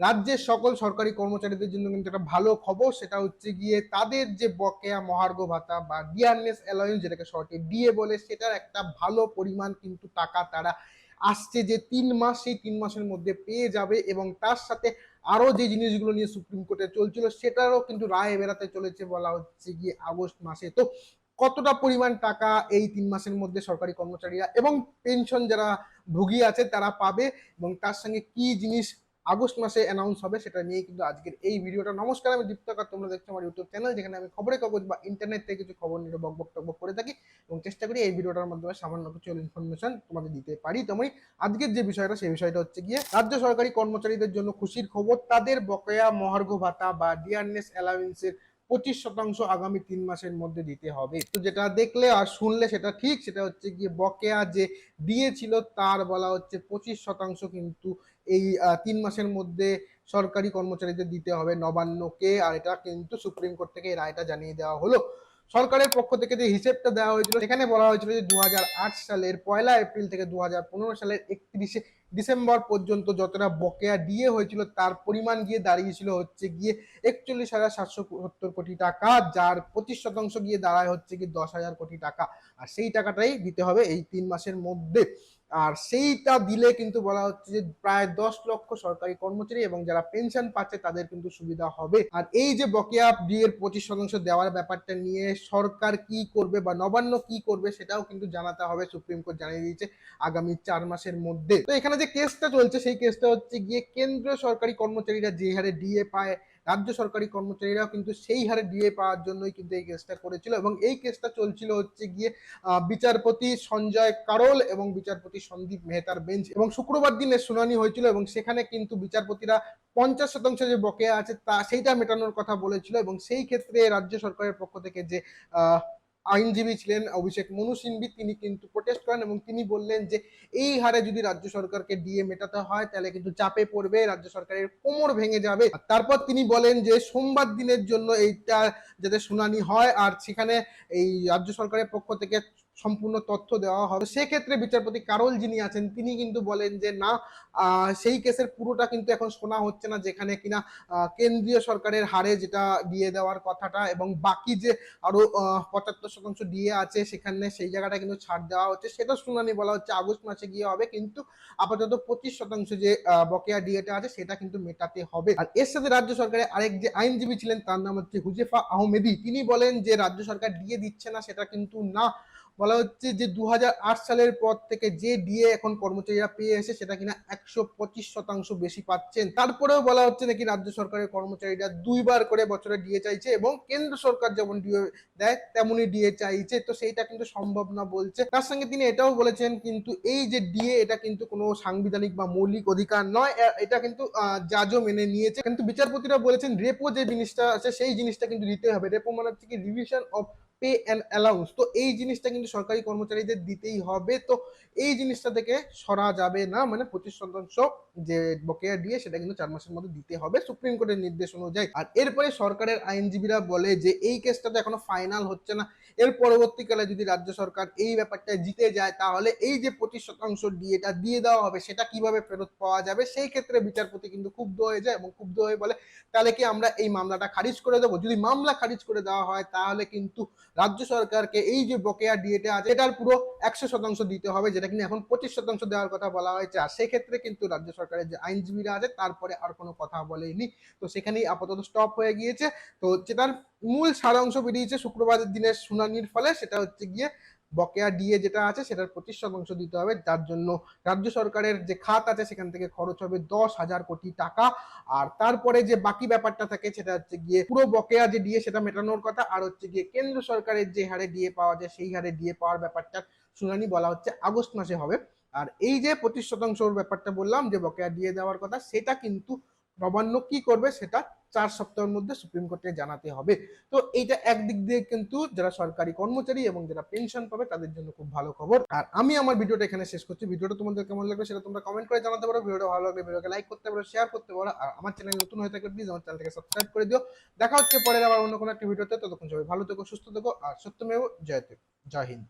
রাজ্যের সকল সরকারি কর্মচারীদের জন্য কিন্তু একটা ভালো খবর, সেটা হচ্ছে গিয়ে তাদের যে বকেয়া মহার্ঘ ভাতা বা ডিয়ারনেস অ্যালায়েন্স যেটাকে শর্টে ডিএ বলে, সেটার একটা ভালো পরিমাণ কিন্তু টাকা তারা আসছে যে তিন মাস, সেই তিন মাসের মধ্যে পেয়ে যাবে এবং তার সাথে আরও যে জিনিসগুলো নিয়ে সুপ্রিম কোর্টে চলছিল, সেটারও কিন্তু রায় বেরাতে চলেছে বলা হচ্ছে গিয়ে আগস্ট মাসে। তো কতটা পরিমাণ টাকা এই তিন মাসের মধ্যে সরকারি কর্মচারীরা এবং পেনশন যারা ভুগি আছে তারা পাবে এবং তার সঙ্গে কি জিনিস আগস্ট মাসে অ্যানাউন্স হবে, সেটা নিয়ে কিন্তু আজকের এই ভিডিওটা। নমস্কার, আমি দীপ্তকার, তোমরা দেখছ আমার ইউটিউব চ্যানেল যেখানে আমি খবরের কাগজ বা ইন্টারনেট থেকে কিছু খবর নিয়ে বক বক টকবক করে থাকি এবং চেষ্টা করি এই ভিডিওটার মাধ্যমে সামান্য কিছু ইনফরমেশন তোমাদের দিতে পারি। তেমনি আজকের যে বিষয়টা, সেই বিষয়টা হচ্ছে গিয়ে, রাজ্য সরকারি কর্মচারীদের জন্য খুশির খবর, তাদের বকেয়া মহার্ঘ ভাতা বা ডিয়ারনেস অ্যালাউন্সের পঁচিশ শতাংশ আগামী তিন মাসের মধ্যে দিতে হবে। তো যেটা দেখলে আর শুনলে সেটা ঠিক, সেটা হচ্ছে গিয়ে বকেয়া যে দিয়েছিল, তার বলা হচ্ছে পঁচিশ শতাংশ কিন্তু এই তিন মাসের মধ্যে সরকারি কর্মচারীদের দিতে হবে নবান্নকে, আর এটা কিন্তু সুপ্রিম কোর্ট থেকে এই রায়টা জানিয়ে দেওয়া হলো। সরকারের পক্ষ থেকে যে হিসেবটা দেওয়া হয়েছিল, সেখানে বলা হয়েছিল যে দু হাজার আট সালের পয়লা এপ্রিল থেকে দু হাজার পনেরো সালের একত্রিশে ডিসেম্বর পর্যন্ত যতটা বকেয়া ডিএ হয়েছিল, তার পরিমাণ গিয়ে দাঁড়িয়েছিল হচ্ছে গিয়ে একচল্লিশ হাজার সাতশো সত্তর কোটি টাকা, যার পঁচিশ শতাংশ গিয়ে দাঁড়ায় হচ্ছে কি দশ হাজার কোটি টাকা। আর সেই টাকাটাই দিতে হবে এই তিন মাসের মধ্যে। আর সেইটা দিলে কিন্তু বলা হচ্ছে যে প্রায় দশ লক্ষ সরকারি কর্মচারী এবং যারা পেনশন পাচ্ছে তাদের কিন্তু সুবিধা হবে। আর এই যে বকেয়া ডিএর পঁচিশ শতাংশ দেওয়ার ব্যাপারটা নিয়ে সরকার কি করবে বা নবান্ন কি করবে সেটাও কিন্তু জানাতে হবে, সুপ্রিম কোর্ট জানিয়ে দিয়েছে আগামী চার মাসের মধ্যে। তো এখানে যে কেসটা চলছে সেই কেসটা হচ্ছে গিয়ে কেন্দ্রীয় সরকারি কর্মচারীরা যে হারে ডিএ পায় রাজ্য সরকারি কর্মচারীরাও কিন্তু সেই হারে ডিএ পাওয়ার জন্যই কিন্তু এই কেসটা করেছিল এবং এই কেসটা চলছিল হচ্ছে গিয়ে বিচারপতি সঞ্জয় কারোল এবং বিচারপতি সন্দীপ মেহতার বেঞ্চ এবং শুক্রবার দিনে শুনানি হয়েছিল এবং সেখানে কিন্তু বিচারপতিরা পঞ্চাশ শতাংশ যে বকেয়া আছে তা সেইটা মেটানোর কথা বলেছিল এবং সেই ক্ষেত্রে রাজ্য সরকারের পক্ষ থেকে যে আইনজীবী ছিলেন অভিষেক মনু সিংভি তিনি কিন্তু প্রোটেস্ট করেন এবং তিনি বললেন যে, এই হারে যদি রাজ্য সরকারকে ডিএ মেটাতে হয়, তাহলে কিন্তু চাপে পড়বে, রাজ্য সরকারের কোমর ভেঙে যাবে। তারপর তিনি বলেন যে, সোমবার দিনের জন্য এইটা যাতে শুনানি হয়, আর সেখানে এই রাজ্য সরকারের পক্ষ থেকে সম্পূর্ণ তথ্য দেওয়া হবে। সেক্ষেত্রে বিচারপতি কারোল যিনি আছেন, তিনি কিন্তু বলেন যে, না সেই কেসের পুরোটা কিন্তু এখন শোনা হচ্ছে না, যেখানে কিনা কেন্দ্রীয় সরকারের হারে যেটা দিয়ে দেওয়ার কথাটা এবং বাকি যে আরও পঁচাত্তর শতাংশ দিয়ে আছে, সেখানে সেই জায়গাটা কিন্তু ছাড় দেওয়া হচ্ছে। সেটা শুনানি বলা হচ্ছে, আগস্ট মাসে গিয়ে হবে, কিন্তু আপাতত পঁচিশ শতাংশ যে বকেয়া ডিএটা আছে, সেটা কিন্তু মেটাতে হবে। আর এর সাথে রাজ্য সরকারের আরেক যে আইনজীবী ছিলেন, তার নাম হচ্ছে হুজেফা আহমেদি, তিনি বলেন যে, রাজ্য সরকার ডিএ দিচ্ছে না, সেটা কিন্তু না। বলা হচ্ছে যে দু হাজার আট সালের পর থেকে যে ডিএ এখন কর্মচারীরা পেয়ে এসে সেটা কিনা একশো পঁচিশ শতাংশ বেশি পাচ্ছেন। তারপরেও বলা হচ্ছে নাকি রাজ্য সরকারের কর্মচারীরা দুইবার করে বছরে ডিএ চাইছে এবং কেন্দ্র সরকার যেমন ডিএ দেয়, তেমনই ডিএ চাইছে। তো সেইটা কিন্তু সম্ভব না বলছে। তার সঙ্গে তিনি এটাও বলেছেন, কিন্তু এই যে ডিএ এটা কিন্তু কোনো সাংবিধানিক বা মৌলিক অধিকার নয়। এটা কিন্তু জাজও মেনে নিয়েছে। কিন্তু বিচারপতিরা বলেছেন, রেপো যে জিনিসটা আছে, সেই জিনিসটা কিন্তু দিতে হবে। রেপো মানে হচ্ছে কি revision of pay and allowance তো এই জিনিসটা কিন্তু সরকারি কর্মচারীদের দিতেই হবে। তো এই জিনিসটা থেকে সরা যাবে না। মানে পঁচিশ শতাংশ যে বকেয়া দিয়ে সেটা কিন্তু চার মাসের মধ্যে দিতে হবে সুপ্রিম কোর্টের নির্দেশ অনুযায়ী। আর এরপরে সরকারের আইনজীবীরা বলে যে এই কেসটা তো এখনও ফাইনাল হচ্ছে না। এর পরবর্তীকালে যদি রাজ্য সরকার এই ব্যাপারটা জিতে যায়, তাহলে এই যে পঁচিশ শতাংশ ডিএটা দিয়ে দেওয়া হবে, সেটা কীভাবে ফেরত পাওয়া যাবে, সেই ক্ষেত্রে বিচারপতি কিন্তু ক্ষুব্ধ হয়ে যায় এবং ক্ষুব্ধ হয়ে বলে, তাহলে কি আমরা এই মামলাটা খারিজ করে দেবো? যদি মামলা খারিজ করে দেওয়া হয়, তাহলে কিন্তু রাজ্য সরকারকে এই যে বকেয়া ডিএটা আছে, এটার পুরো একশো শতাংশ দিতে হবে, যেটা কিন্তু এখন পঁচিশ শতাংশ দেওয়ার কথা বলা হয়েছে। আর সেক্ষেত্রে কিন্তু রাজ্য সরকারের যে আইনজীবীরা আছে, তারপরে আর কোনো কথা বলেনি। তো সেখানেই আপাতত স্টপ হয়ে গিয়েছে। তো যেটার মূল সারাংশ বেরিয়েছে শুক্রবারের দিনের শুনানির ফলে, সেটা হচ্ছে গিয়ে বকেয়া ডিএ যেটা আছে সেটার পঁচিশ শতাংশ দিতে হবে। যার জন্য রাজ্য সরকারের যে খাত আছে সেখান থেকে খরচ হবে দশ হাজার কোটি টাকা। আর তারপরে যে বাকি ব্যাপারটা থাকে সেটা হচ্ছে গিয়ে পুরো বকেয়া যে ডিএ সেটা মেটানোর কথা, আর হচ্ছে গিয়ে কেন্দ্র সরকারের যে হারে ডিএ পাওয়া যায় সেই হারে ডিএ পাওয়ার ব্যাপারটা শুনানি বলা হচ্ছে আগস্ট মাসে হবে। আর এই যে পঁচিশ শতাংশর ব্যাপারটা বললাম যে বকেয়া দিয়ে দেওয়ার কথা, সেটা কিন্তু নবান্ন কি করবে সেটা চার সপ্তাহের মধ্যে সুপ্রিম কোর্টে জানাতে হবে। তো এইটা একদিক দিয়ে কিন্তু যারা সরকারি কর্মচারী এবং যারা পেনশন পাবে তাদের জন্য খুব ভালো খবর। আর আমি আমার ভিডিওটা এখানে শেষ করছি। ভিডিওটা তোমাদের কেমন লাগবে সেটা তোমরা কমেন্ট করে জানাতে পারো। ভিডিওটা ভালো লাগলে ভিডিওকে লাইক করতে পারো শেয়ার করতে পারো। আর আমার চ্যানেল নতুন হয়ে থাকলে প্লিজ আমার চ্যানেলটাকে সাবস্ক্রাইব করে দিও। দেখা হচ্ছে পরের আবার অন্য কোনো একটা ভিডিওতে। ততক্ষণ সবাই ভালো থেকো, সুস্থ থেকো। আর সত্যমেও জয়তে জয় হিন্দ।